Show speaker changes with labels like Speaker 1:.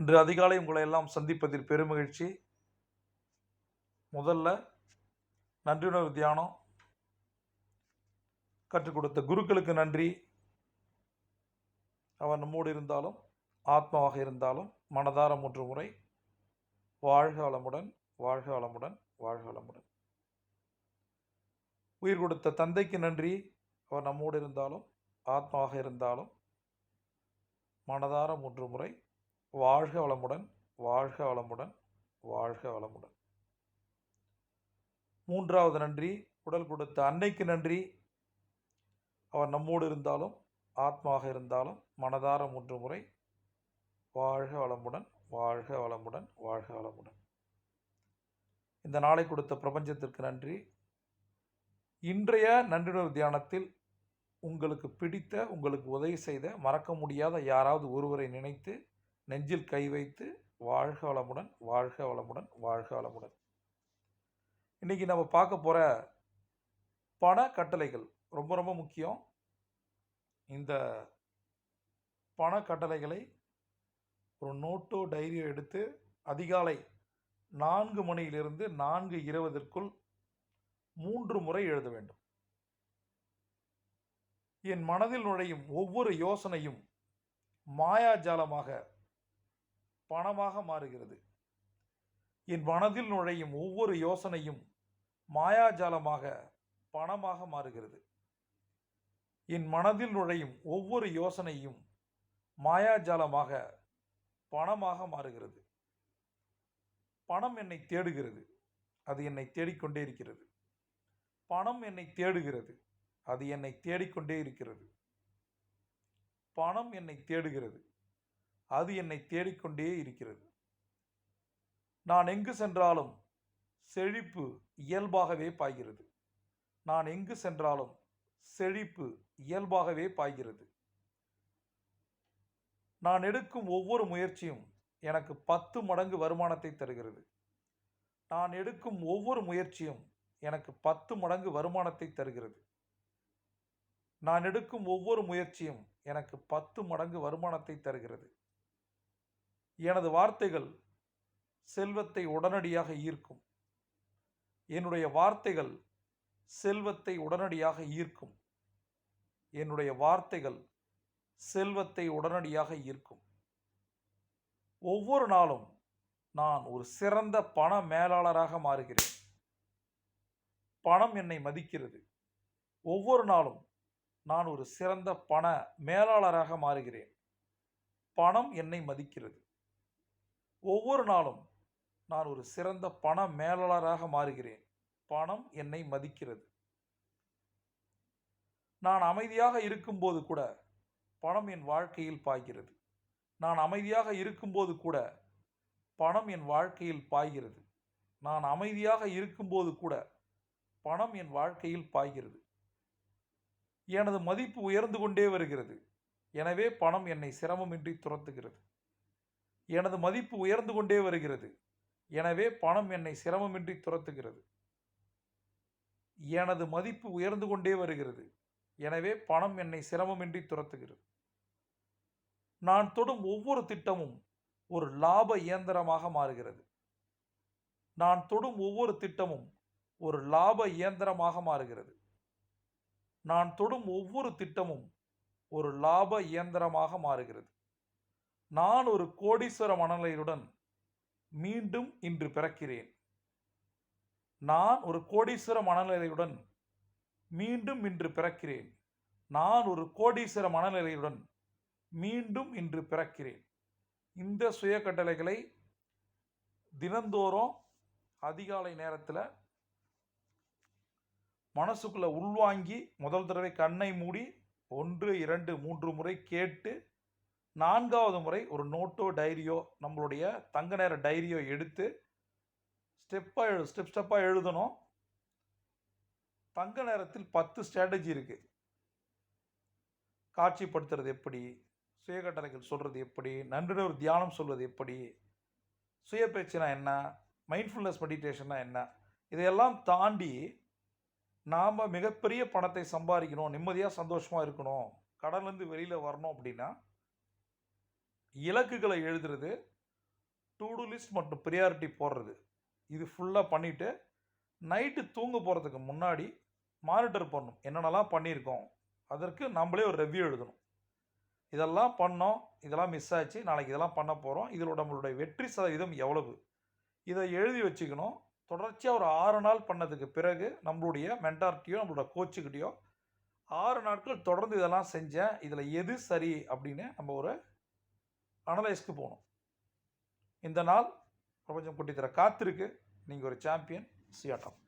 Speaker 1: இன்று அதிகாலை உங்களை எல்லாம் சந்திப்பதில் பெருமகிழ்ச்சி. முதல்ல நன்றியுணர்வு தியானம். கற்றுக் கொடுத்த குருக்களுக்கு நன்றி. அவர் நம்மோடு இருந்தாலும் ஆத்மாவாக இருந்தாலும் மனதார மூன்று முறை வாழ்க வளமுடன் வாழ்க வளமுடன் வாழ்க வளமுடன். உயிர் கொடுத்த தந்தைக்கு நன்றி. அவர் நம்மோடு இருந்தாலும் ஆத்மாவாக இருந்தாலும் மனதார மூன்று முறை வாழ்க வளமுடன் வாழ்க வளமுடன் வாழ்க வளமுடன். மூன்றாவது நன்றி உடல் கொடுத்த அன்னைக்கு நன்றி. அவர் நம்மோடு இருந்தாலும் ஆத்மாக இருந்தாலும் மனதார மூன்று முறை வாழ்க வளமுடன் வாழ்க வளமுடன் வாழ்க வளமுடன். இந்த நாளை கொடுத்த பிரபஞ்சத்திற்கு நன்றி. இன்றைய நன்றினர் தியானத்தில் உங்களுக்கு பிடித்த உங்களுக்கு உதவி செய்த மறக்க முடியாத யாராவது ஒருவரை நினைத்து நெஞ்சில் கை வைத்து வாழ்க வளமுடன் வாழ்க வளமுடன் வாழ்க வளமுடன். இன்னைக்கு நம்ம பார்க்க போகிற பண கட்டளைகள் ரொம்ப ரொம்ப முக்கியம். இந்த பண கட்டளைகளை ஒரு நோட்டோ டைரியோ எடுத்து அதிகாலை நான்கு மணியிலிருந்து நான்கு இருபதற்குள் மூன்று முறை எழுத வேண்டும். என் மனதில் நுழையும் ஒவ்வொரு யோசனையும் மாயாஜாலமாக பணமாக மாறுகிறது. என் மனதில் நுழையும் ஒவ்வொரு யோசனையும் மாயாஜாலமாக பணமாக மாறுகிறது. என் மனதில் நுழையும் ஒவ்வொரு யோசனையும் மாயாஜாலமாக பணமாக மாறுகிறது. பணம் என்னை தேடுகிறது. அது என்னை தேடிக்கொண்டே இருக்கிறது. பணம் என்னை தேடுகிறது. அது என்னை தேடிக்கொண்டே இருக்கிறது. பணம் என்னை தேடுகிறது. அது என்னை தேடிக்கொண்டே இருக்கிறது. நான் எங்கு சென்றாலும் செழிப்பு இயல்பாகவே பாய்கிறது. நான் எங்கு சென்றாலும் செழிப்பு இயல்பாகவே பாய்கிறது. நான் எடுக்கும் ஒவ்வொரு முயற்சியும் எனக்கு பத்து மடங்கு வருமானத்தை தருகிறது. நான் எடுக்கும் ஒவ்வொரு முயற்சியும் எனக்கு பத்து மடங்கு வருமானத்தை தருகிறது. நான் எடுக்கும் ஒவ்வொரு முயற்சியும் எனக்கு பத்து மடங்கு வருமானத்தை தருகிறது. எனது வார்த்தைகள் செல்வத்தை உடனடியாக ஈர்க்கும். என்னுடைய வார்த்தைகள் செல்வத்தை உடனடியாக ஈர்க்கும். என்னுடைய வார்த்தைகள் செல்வத்தை உடனடியாக ஈர்க்கும். ஒவ்வொரு நாளும் நான் ஒரு சிறந்த பண மேலாளராக மாறுகிறேன். பணம் என்னை மதிக்கிறது. ஒவ்வொரு நாளும் நான் ஒரு சிறந்த பண மேலாளராக மாறுகிறேன். பணம் என்னை மதிக்கிறது. ஒவ்வொரு நாளும் நான் ஒரு சிறந்த பண மேலாளராக மாறுகிறேன். பணம் என்னை மதிக்கிறது. நான் அமைதியாக இருக்கும்போது கூட பணம் என் வாழ்க்கையில் பாய்கிறது. நான் அமைதியாக இருக்கும்போது கூட பணம் என் வாழ்க்கையில் பாய்கிறது. நான் அமைதியாக இருக்கும்போது கூட பணம் என் வாழ்க்கையில் பாய்கிறது. எனது மதிப்பு உயர்ந்து கொண்டே வருகிறது. எனவே பணம் என்னை சிரமமின்றி துரத்துகிறது. எனது மதிப்பு உயர்ந்து கொண்டே வருகிறது. எனவே பணம் என்னை சிரமமின்றி துரத்துகிறது. எனது மதிப்பு உயர்ந்து கொண்டே வருகிறது. எனவே பணம் என்னை சிரமமின்றி துரத்துகிறது. நான் தொடும் ஒவ்வொரு திட்டமும் ஒரு லாப இயந்திரமாக மாறுகிறது. நான் தொடும் ஒவ்வொரு திட்டமும் ஒரு லாப இயந்திரமாக மாறுகிறது. நான் தொடும் ஒவ்வொரு திட்டமும் ஒரு லாப இயந்திரமாக மாறுகிறது. நான் ஒரு கோடீஸ்வர மனநிலையுடன் மீண்டும் இன்று பிறக்கிறேன். நான் ஒரு கோடீஸ்வர மனநிலையுடன் மீண்டும் இன்று பிறக்கிறேன். நான் ஒரு கோடீஸ்வர மனநிலையுடன் மீண்டும் இன்று பிறக்கிறேன். இந்த சுய கட்டளைகளை தினந்தோறும் அதிகாலை நேரத்தில் மனசுக்குள்ளே உள்வாங்கி முதல் தடவை கண்ணை மூடி ஒன்று இரண்டு மூன்று முறை கேட்டு நான்காவது முறை ஒரு நோட்டோ டைரியோ நம்மளுடைய தங்க நேர டைரியோ எடுத்து ஸ்டெப்பாக எழு ஸ்டெப் ஸ்டெப்பாக எழுதணும். தங்க நேரத்தில் பத்து ஸ்ட்ராட்டஜி இருக்குது காட்சிப்படுத்துறது எப்படி? சுயகட்டளைகள் சொல்கிறது எப்படி? நன்றினர் தியானம் சொல்வது எப்படி? சுய பேச்சுனா என்ன? மைண்ட்ஃபுல்னஸ் மெடிடேஷன்னா என்ன? இதையெல்லாம் தாண்டி நாம் மிகப்பெரிய பணத்தை சம்பாதிக்கணும். நிம்மதியாக சந்தோஷமாக இருக்கணும். கடன்லேருந்து வெளியில் வரணும் அப்படின்னா இலக்குகளை எழுதுறது டூ டூ லிஸ்ட் மற்றும் ப்ரியாரிட்டி போடுறது. இது ஃபுல்லாக பண்ணிவிட்டு நைட்டு தூங்க போகிறதுக்கு முன்னாடி மானிட்டர் பண்ணணும் என்னென்னலாம் பண்ணியிருக்கோம் அதற்கு நம்மளே ஒரு ரெவ்யூ எழுதணும். இதெல்லாம் பண்ணோம் இதெல்லாம் மிஸ் ஆச்சு நாளைக்கு இதெல்லாம் பண்ண போகிறோம் இதில் நம்மளுடைய வெற்றி சதவீதம் எவ்வளவு? இதை எழுதி வச்சுக்கணும். தொடர்ச்சியாக ஒரு ஆறு நாள் பண்ணதுக்கு பிறகு நம்மளுடைய மென்டார்ட்டியோ நம்மளோட கோச்சுக்கிட்டேயோ ஆறு நாட்கள் தொடர்ந்து இதெல்லாம் செஞ்சேன் இதில் எது சரி அப்படின்னு நம்ம ஒரு அனலைஸ்க்கு போகணும். இந்த நாள் பிரபஞ்சம் குட்டித்தர காத்திருக்கு. நீங்கள் ஒரு சாம்பியன் சியாட்டம்